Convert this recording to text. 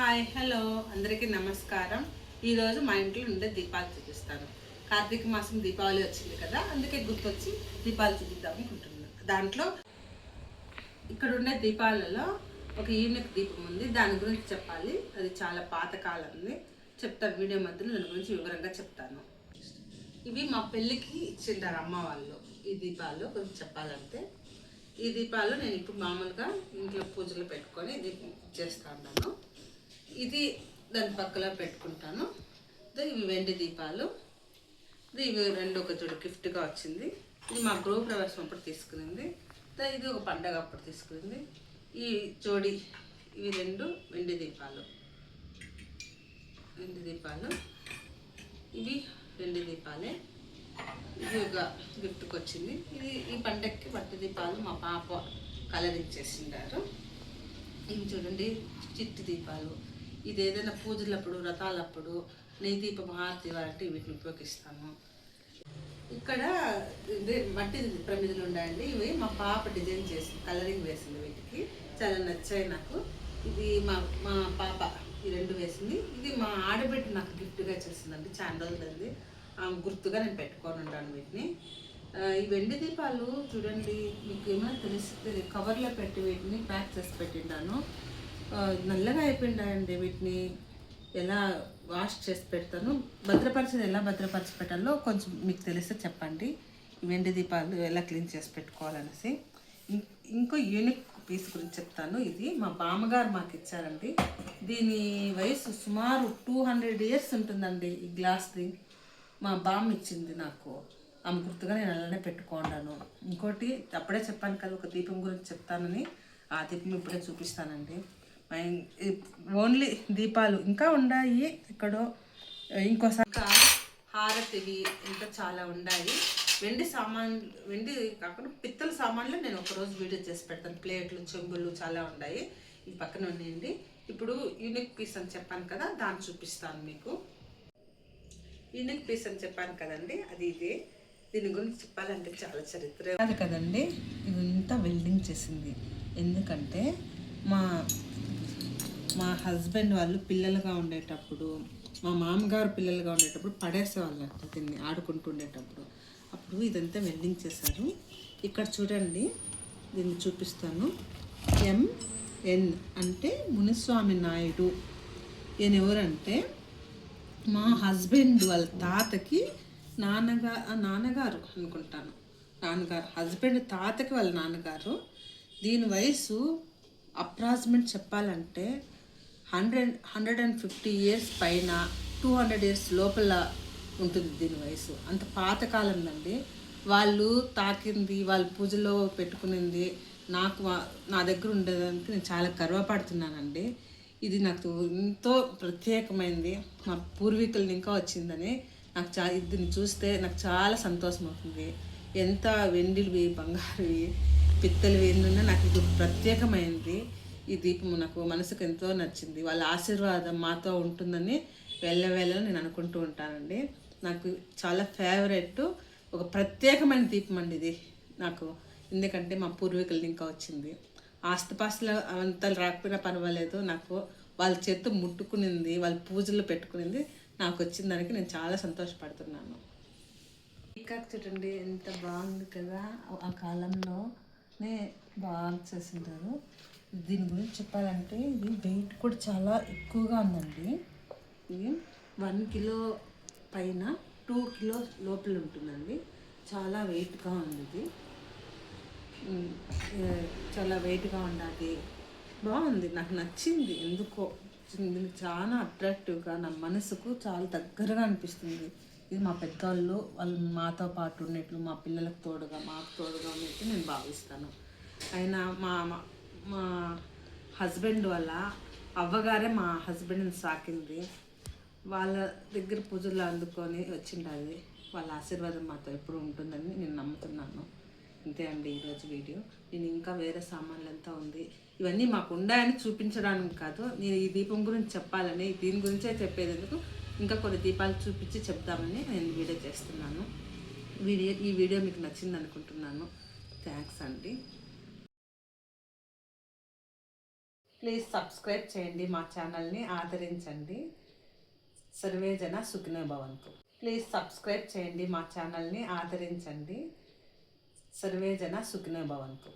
Hi hello అందరికీ నమస్కారం. ఈరోజు మా ఇంట్లో ఉండే దీపాలు చూపిస్తాను. కార్తీక మాసం దీపావళి వచ్చింది కదా అందుకే గుర్తొచ్చి దీపాలు చూపిద్దాం అనుకుంటున్నాను దాంట్లో ఇక్కడ ఉండే దీపాలలో ఒక యూనిక్ దీపం ఉంది. దాని గురించి చెప్పాలి. అది చాలా పాతకాలంది చెప్తాను వీడియో మధ్యలో దాని గురించి వివరంగా చెప్తాను. ఇవి మా పెళ్ళికి ఇచ్చింటారు అమ్మ వాళ్ళు ఈ దీపాలు. కొంచెం చెప్పాలంటే ఈ దీపాలు నేను ఇప్పుడు మామూలుగా ఇంట్లో పూజలు పెట్టుకొని దీపం చేస్తా ఉన్నాను. ఇది దాని పక్కలో పెట్టుకుంటాను. ఇవి వెండి దీపాలు. ఇది ఇవి రెండు ఒక జోడు గిఫ్ట్గా వచ్చింది. ఇది మా గృహ ప్రవేశం అప్పుడు తీసుకునింది. ఇది ఒక పండగ అప్పుడు తీసుకునింది. ఈ జోడి ఇవి రెండు వెండి దీపాలు. వెండి దీపాలు. ఇవి వెండి దీపాలే. ఇది ఒక గిఫ్ట్కి వచ్చింది. ఇది ఈ పండగకి పట్టు దీపాలు మా పాప కలర్ ఇచ్చేసిండారు. ఇవి చూడండి చిట్టి దీపాలు. ఇది ఏదైనా పూజలప్పుడు వ్రతాలప్పుడు నెయ్యి దీపం హారతి వారంటే వీటిని ఉపయోగిస్తాము ఇక్కడ మట్టి ప్రమిదలు ఉన్నాయండి ఇవి మా పాప డిజైన్ చేసి కలరింగ్ వేసింది వీటికి. చాలా నచ్చాయి నాకు. ఇది మా మా పాప ఈ రెండు వేసింది. ఇది మా ఆడబిడ్డ నాకు గిఫ్ట్గా చేసిందండి చాలా రోజులది గుర్తుగా నేను పెట్టుకొని ఉంటాను వీటిని. ఈ వెండి దీపాలు చూడండి మీకు ఏమైనా తెలిస్తే కవర్లో పెట్టి వీటిని ప్యాక్ చేసి పెట్టిండాను నల్లగా అయిపోయిండాయండి వీటిని. ఎలా వాష్ చేసి పెడతాను? భద్రపరిచేది ఎలా భద్రపరిచి పెట్టాలో కొంచెం మీకు తెలిస్తే చెప్పండి. వెండి దీపాలు ఎలా క్లీన్ చేసి పెట్టుకోవాలనేసి. ఇంకో యూనిక్ పీస్ గురించి చెప్తాను. ఇది మా బామ్మగారు మాకు ఇచ్చారండి. దీని వయసు సుమారు టూ హండ్రెడ్ ఇయర్స్ ఉంటుందండి ఈ గ్లాస్ది మా బామ్మ ఇచ్చింది నాకు. ఆమె గుర్తుగా నేను అలానే పెట్టుకున్నాను. ఇంకోటి అప్పుడే చెప్పాను కదా ఒక దీపం గురించి చెప్తానని. ఆ దీపం ఇప్పుడే చూపిస్తానండి. ఓన్లీ దీపాలు ఇంకా ఉన్నాయి ఎక్కడో. ఇంకోసారి. ఇంకా హారతివి ఇంకా చాలా ఉన్నాయి వెండి సామాన్లు వెండి కాకుండా పిత్తల సామాన్లు నేను ఒకరోజు వీడియో చేసి పెడతాను. ప్లేట్లు చెంబులు చాలా ఉన్నాయి ఈ పక్కన ఉన్నాయండి. ఇప్పుడు యూనిక్ పీస్ అని చెప్పాను కదా దాన్ని చూపిస్తాను మీకు. యూనిక్ పీస్ అని చెప్పాను కదండి అది ఇదే. దీని గురించి చెప్పాలంటే చాలా చరిత్ర. కాదు కదండి ఇదంతా వెల్డింగ్ చేసింది. ఎందుకంటే మా మా హస్బెండ్ వాళ్ళు పిల్లలుగా ఉండేటప్పుడు మా మామగారు పిల్లలుగా ఉండేటప్పుడు పడేసేవాళ్ళు దీన్ని ఆడుకుంటూ ఉండేటప్పుడు. అప్పుడు ఇదంతా వెల్డింగ్ చేశారు ఇక్కడ చూడండి దీన్ని చూపిస్తాను. ఎంఎన్ అంటే మునిస్వామి నాయుడు. ఈయన ఎవరంటే మా హస్బెండ్ వాళ్ళ తాతకి నాన్నగా ఆ నాన్నగారు అనుకుంటాను. నాన్నగారు హస్బెండ్ తాతకి వాళ్ళ నాన్నగారు. దీని వయసు అప్రాక్సిమేట్ చెప్పాలంటే hundred hundred and fifty years పైన టూ హండ్రెడ్ ఇయర్స్ లోపల ఉంటుంది దీని వయసు. అంత పాతకాలం అండి వాళ్ళు తాకింది వాళ్ళు పూజలో పెట్టుకునింది నాకు నా దగ్గర ఉండేదానికి నేను చాలా గర్వపడుతున్నానండి. ఇది నాకు ఎంతో ప్రత్యేకమైనది మా పూర్వీకులని ఇంకా వచ్చిందని నాకు చా దీన్ని చూస్తే నాకు చాలా సంతోషం అవుతుంది ఎంత వెండిలివి బంగారువి పిత్తలు ఎన్నున్నా నాకు ఇది ప్రత్యేకమైనది ఈ దీపం నాకు మనసుకు ఎంతో నచ్చింది. వాళ్ళ ఆశీర్వాదం మాతో ఉంటుందని వెళ్ళవేళ నేను అనుకుంటూ ఉంటానండి. నాకు చాలా ఫేవరెట్ ఒక ప్రత్యేకమైన దీపం అండి ఇది నాకు. ఎందుకంటే మా పూర్వీకులు ఇంకా వచ్చింది. ఆస్తిపాస్తులు అంతా రాకపోయినా పర్వాలేదు నాకు వాళ్ళ చేతి ముట్టుకునింది వాళ్ళ పూజలు పెట్టుకునింది నాకు వచ్చిన దానికి నేను చాలా సంతోషపడుతున్నాను. పీకాక్ చూడండి ఎంత బాగుంది కదా. ఆ కాలంలోనే బాగా చేసింటారు. దీని గురించి చెప్పాలంటే ఇది వెయిట్ కూడా చాలా ఎక్కువగా ఉందండి. ఇది వన్ కిలో పైన టూ కిలో లోపల ఉంటుందండి. చాలా వెయిట్గా ఉంది ఇది చాలా వెయిట్గా ఉన్నది బాగుంది నాకు నచ్చింది. ఎందుకో దీనికి చాలా అట్రాక్టివ్గా నా మనసుకు చాలా దగ్గరగా అనిపిస్తుంది. ఇది మా పెద్దవాళ్ళు వాళ్ళు మాతో పాటు ఉన్నట్లు మా పిల్లలకు తోడుగా మాకు తోడుగా ఉన్నట్టు నేను భావిస్తాను. అయినా మా మా- హస్బెండ్ వల్ల అవ్వగారే మా హస్బెండ్ని సాకింది. వాళ్ళ దగ్గర పూజలు అందుకొని వచ్చిండది. వాళ్ళ ఆశీర్వాదం మాతో ఎప్పుడు ఉంటుందని నేను నమ్ముతున్నాను. అంతే అండి ఈరోజు వీడియో. నేను ఇంకా వేరే సామాన్లు అంతా ఉంది. ఇవన్నీ మాకు ఉన్నాయని చూపించడానికి కాదు. నేను ఈ దీపం గురించి చెప్పాలని దీని గురించే చెప్పేందుకు ఇంకా కొన్ని దీపాలు చూపించి చెప్దామని నేను వీడియో చేస్తున్నాను. వీడియో ఈ వీడియో మీకు నచ్చింది అనుకుంటున్నాను థ్యాంక్స్ అండి. ప్లీజ్ సబ్స్క్రైబ్ చేయండి మా ఛానల్ని ఆదరించండి. సర్వేజన సుఖినో భవంతు. ప్లీజ్ సబ్స్క్రైబ్ చేయండి మా ఛానల్ని ఆదరించండి. సర్వేజన సుఖినో భవంతు.